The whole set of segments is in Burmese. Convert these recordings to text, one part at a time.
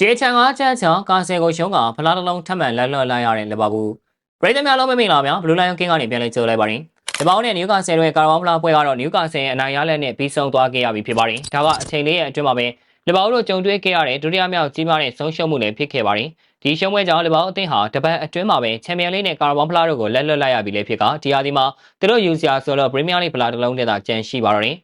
ဒီချန်ကချက်ချောင်းကာဆယ်ကိုရှုံးကဖလားတစ်လုံးထပ်မံလက်လွတ်လိုက်ရတဲ့လီဗာပူးပရိသတ်များလုံးမမိန်လာများဘလူးလိုင်းကင်းကနေပြန်လဲကြိုလိုက်ပါရင်လီဗာပူးနဲ့နယူကာဆယ်တို့ရဲ့ကာရာဘောင်းဖလားပွဲကတော့နယူကာဆယ်ရဲ့အနိုင်ရလက်နဲ့ပြီးဆုံးသွားခဲ့ရပြီဖြစ်ပါတယ်ဒါကအချိန်လေးရဲ့အတွင်းမှာပဲလီဗာပူးတို့ကြုံတွေ့ခဲ့ရတဲ့ဒုတိယမြောက်ကြီးမားတဲ့ဆုံးရှုံးမှုလည်းဖြစ်ခဲ့ပါတယ်ဒီရှုံးပွဲကြောင့်လီဗာပူးအသင်းဟာတပတ်အတွင်းမှာပဲချန်ပီယံလိနဲ့ကာရာဘောင်းဖလားတို့ကိုလက်လွတ်လိုက်ရပြီလေဖြစ်ကဒီဟာဒီမှာသူတို့ယူစီယာဆိုတော့ပရီးမီးယားလိဖလားတစ်လုံးတည်းသာကျန်ရှိပါတော့တယ်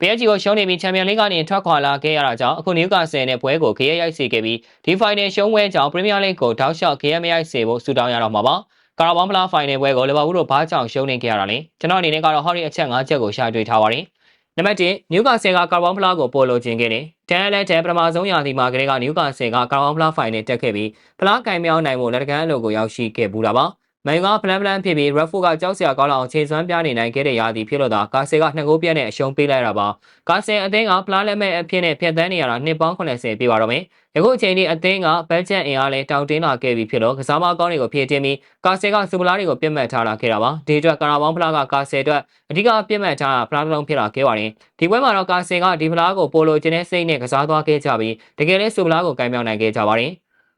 PSG ကိုရှုံးနေပြီးချန်ပီယံလိကနေထွက်ခွာလာခဲ့ရတာကြောင့်အခုနယူကာဆယ်နဲ့ပွဲကိုခရရိုက်စေခဲ့ပြီးဒီဖိုင်နယ်ရှုံးပွဲကြောင့်ပရီးမီးယားလိကိုတောက်လျှောက်ခရမရိုက်စေဖို့ဆူတောင်းရတော့မှာပါကာရာဘောင်းဖလားဖိုင်နယ်ပွဲကိုလီဗာပူးတို့ဘာကြောင့်ရှုံးနေခဲ့ရတာလဲကျွန်တော်အနေနဲ့ကတော့ဟော်ရီအချက်၅ချက်ကိုရှာတွေ့ထားပါတယ်နံပါတ်1နယူကာဆယ်ကကာရာဘောင်းဖလားကိုပို့လို့ခြင်းခဲ့တယ်တန်လက်တဲ့ပထမဆုံးရာသီမှာကလေးကနယူကာဆယ်ကကာရာဘောင်းဖလားဖိုင်နယ်တက်ခဲ့ပြီးဖလားကင်မြောင်းနိုင်မှုလက်တကမ်းအလုပ်ကိုရောက်ရှိခဲ့ဘူးတာပါ မန်ကပလန်ပလန်ဖြစ်ပြီးရက်ဖူကကြောက်စရာကောင်းလောက်ခြေစွမ်းပြနေနိုင်ခဲ့တဲ့ရာသီဖြစ်လို့သာကာဆယ်ကနှစ်ကိုးပြတ်နဲ့အရှုံးပေးလိုက်တာပါကာဆယ်အသင်းကဖလားလက်မဲ့အဖြစ်နဲ့ဖျက်ဆီးနေရတာနှစ်ပေါင်း80ပြည့်ပါတော့မယ်ယခုအချိန်ထိအသင်းကဘတ်ဂျက်အင်အားလဲတောင်းတင်းလာခဲ့ပြီဖြစ်လို့ကစားမကောင်းတွေကိုဖြည့်တင်းပြီးကာဆယ်ကစူပလာတွေကိုပြတ်မှတ်ထားလာခဲ့တာပါဒီအတွက်ကာရာဘောင်းဖလားကကာဆယ်အတွက်အဓိကပြတ်မှတ်ထားတာဖလားတစ်လုံးဖြစ်လာခဲ့ပါတယ်ဒီပွဲမှာတော့ကာဆယ်ကဒီဖလားကိုပိုလိုချင်တဲ့စိတ်နဲ့ကစားသွားခဲ့ကြပြီးတကယ်လဲစူပလာကိုကင်မြောက်နိုင်ခဲ့ကြပါတယ်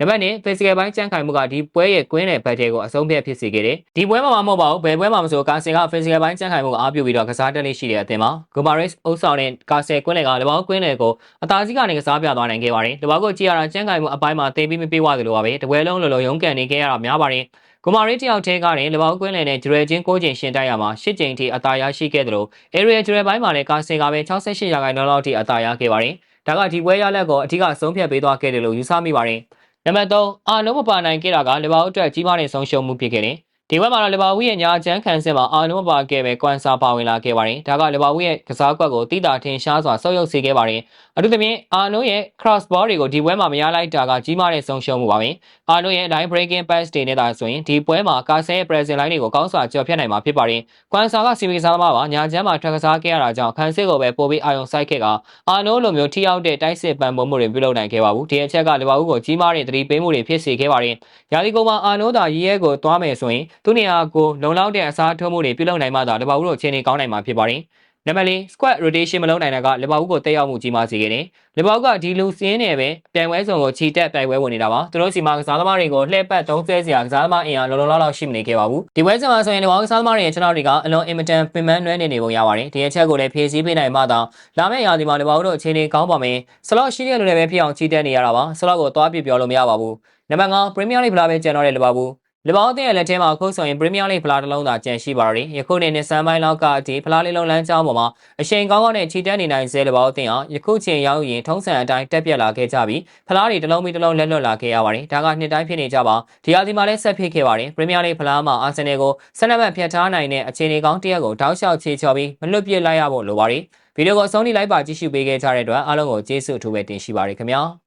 နံပါတ်1 physical ဘိုင်းကြံ့ခိုင်မှုကဒီပွဲရဲ့ကွင်းတဲ့ဘတ်ဂျက်ကိုအဆုံးဖြတ်ဖြစ်စေခဲ့တယ်။ဒီပွဲမှာမဟုတ်ပါဘူး။ဘယ်ပွဲမှာမဆိုကာဆယ်က physical ဘိုင်းကြံ့ခိုင်မှုကိုအားပြုပြီးတော့ကစားတက်လေးရှိတဲ့အသင်းမှာ Gomares အုပ်ဆောင်တဲ့ကာဆယ်ကွင်းလေကလဘောကွင်းလေကိုအသာစီးကနေကစားပြသွားနိုင်ခဲ့ပါတယ်။လဘောကိုကြည့်ရတာကြံ့ခိုင်မှုအပိုင်းမှာတေးပြီးမပြေးဝသလိုပါပဲ။တပွဲလုံးလုံးလုံးရုန်းကန်နေခဲ့ရတာများပါတယ်။ကိုမာရီတယောက်ထဲကလည်းလဘောက်ကွင်းလည်နဲ့ဂျရယ်ချင်းကိုချင်းရှင်တိုက်ရမှာ၈ကြိမ်ထိအသာရရှိခဲ့တယ်လို့ area ဂျရယ်ပိုင်းမှာလည်းကာဆယ်ကပဲ68ရာခိုင်နှုန်းလောက်ထိအသာရခဲ့ပါတယ်။ဒါကဒီပွဲရလက်ကိုအထူးကဆုံးဖြတ်ပေးသွားခဲ့တယ်လို့ယူဆမိပါတယ်။ နံပါတ်3အာလုံးမပါနိုင်ခဲ့တာကလီဗာပူးအတွက်ကြီးမားတဲ့ဆုံးရှုံးမှုဖြစ်ခဲ့တယ်။ ဒီဘက်မှာတော့လီဗာပူးရဲ့ညာချမ်းခံစစ်မှာအာလုံးမပါခဲ့ပဲကွမ်ဆာပါဝင်လာခဲ့ပါတယ်။ဒါကလီဗာပူးရဲ့ကစားကွက်ကိုတိတာထင်ရှားစွာဆုပ်ယုပ်စေခဲ့ပါတယ်။အထူးသဖြင့်အာနိုရဲ့ cross ball တွေကိုဒီပွဲမှာမရလိုက်တာကကြီးမားတဲ့ဆုံးရှုံးမှုပါပဲ။အာနိုရဲ့ line breaking pass တွေနဲ့တာဆိုရင်ဒီပွဲမှာကာဆယ်ရဲ့ present line တွေကိုကောင်းစွာကျော်ဖြတ်နိုင်မှာဖြစ်ပါတယ်။ကွမ်ဆာကစီမီကစားသမားပါညာချမ်းမှာထွက်ကစားခဲ့ရတာကြောင့်ခံစစ်ကိုပဲပိုပြီးအာရုံစိုက်ခဲ့ကအာနိုလိုမျိုးထိရောက်တဲ့တိုက်စစ်ပံ့ပိုးမှုတွေပြုလုပ်နိုင်ခဲ့ပါဘူး။ဒီအချက်ကလီဗာပူးကိုကြီးမားတဲ့သတိပေးမှုတွေဖြစ်စေခဲ့ပါတယ်။ရာသီကုန်မှာအာနိုသာရီရဲကိုသွားမယ်ဆိုရင်သူ့နေရာကိုလုံလောက်တဲ့အစားထိုးမှုတွေပြုလုပ်နိုင်မှသာလီဗာပူးတို့အခြေအနေကောင်းနိုင်မှာဖြစ်ပါတယ်။နံပါတ်၄ squat rotation မလုပ်နိုင်တာကလီဗာပူးကိုတက်ရောက်မှုကြီးမားစေခဲ့တယ်။လီဗာပူးကဒီလူစင်းနေပဲပြိုင်ပွဲစုံကိုချီတက်ပြိုင်ပွဲဝင်နေတာပါ။သူတို့စီမှာကစားသမားတွေကိုလှည့်ပတ်သုံးဆဲစရာကစားသမားအင်အားလုံလုံလောက်လောက်ရှိမနေခဲ့ပါဘူး။ဒီပွဲစဉ်မှာဆိုရင်လီဗာပူးကစားသမားတွေရဲ့ကျွန်တော်တွေကအလွန်အင်မတန်ပင်ပန်းနွဲနေနေပုံရပါတယ်။ဒီအချက်ကိုလည်းဖြည့်ဆည်းပေးနိုင်မှသာလာမယ့်ရာသီမှာလီဗာပူးတို့အခြေအနေကောင်းပါမယ်။ဆလော့ရှိတဲ့လူတွေပဲဖြစ်အောင်ချီတက်နေရတာပါ။ဆလော့ကိုသွားပြပြောလို့မရပါဘူး။နံပါတ်5 Premier League ဖလားပဲကျန်တော့တဲ့လီဗာပူး လီဗာပူးအသင်းရဲ့လက်ထဲမှာအခုဆိုရင်ပရီးမီးယားလိဖလားတစ်လုံးသာကျန်ရှိပါတော့တယ်။ယခုနှစ်နှစ်ဆန်းပိုင်းလောက်ကအထိဖလားလေးလုံးလမ်းကြောင်းပေါ်မှာအရှိန်ကောင်းကောင်းနဲ့ခြိတက်နေနိုင်စေလီဗာပူးအသင်းဟာယခုချိန်ရောက်ရင်ထုံးစံအတိုင်းတက်ပြက်လာခဲ့ကြပြီးဖလားတွေတစ်လုံးပြီးတစ်လုံးလက်လွတ်လာခဲ့ရပါတယ်။ဒါကနှစ်တိုင်းဖြစ်နေကြပါ။ဒီအစီမှာလည်းဆက်ဖြစ်ခဲ့ပါတယ်။ပရီးမီးယားလိဖလားမှာအာဆင်နယ်ကိုဆက်လက်မှတ်ဖျက်ထားနိုင်တဲ့အခြေအနေကောင်းတစ်ရပ်ကိုတောက်လျှောက်ချေချော်ပြီးမလွတ်ပြစ်လိုက်ရဖို့လိုပါတယ်။ဗီဒီယိုကိုအဆုံးထိလိုက်ပါကြည့်ရှုပေးခဲ့ကြတဲ့အတွက်အားလုံးကိုကျေးဇူးအထူးပဲတင်ရှိပါရခင်ဗျာ။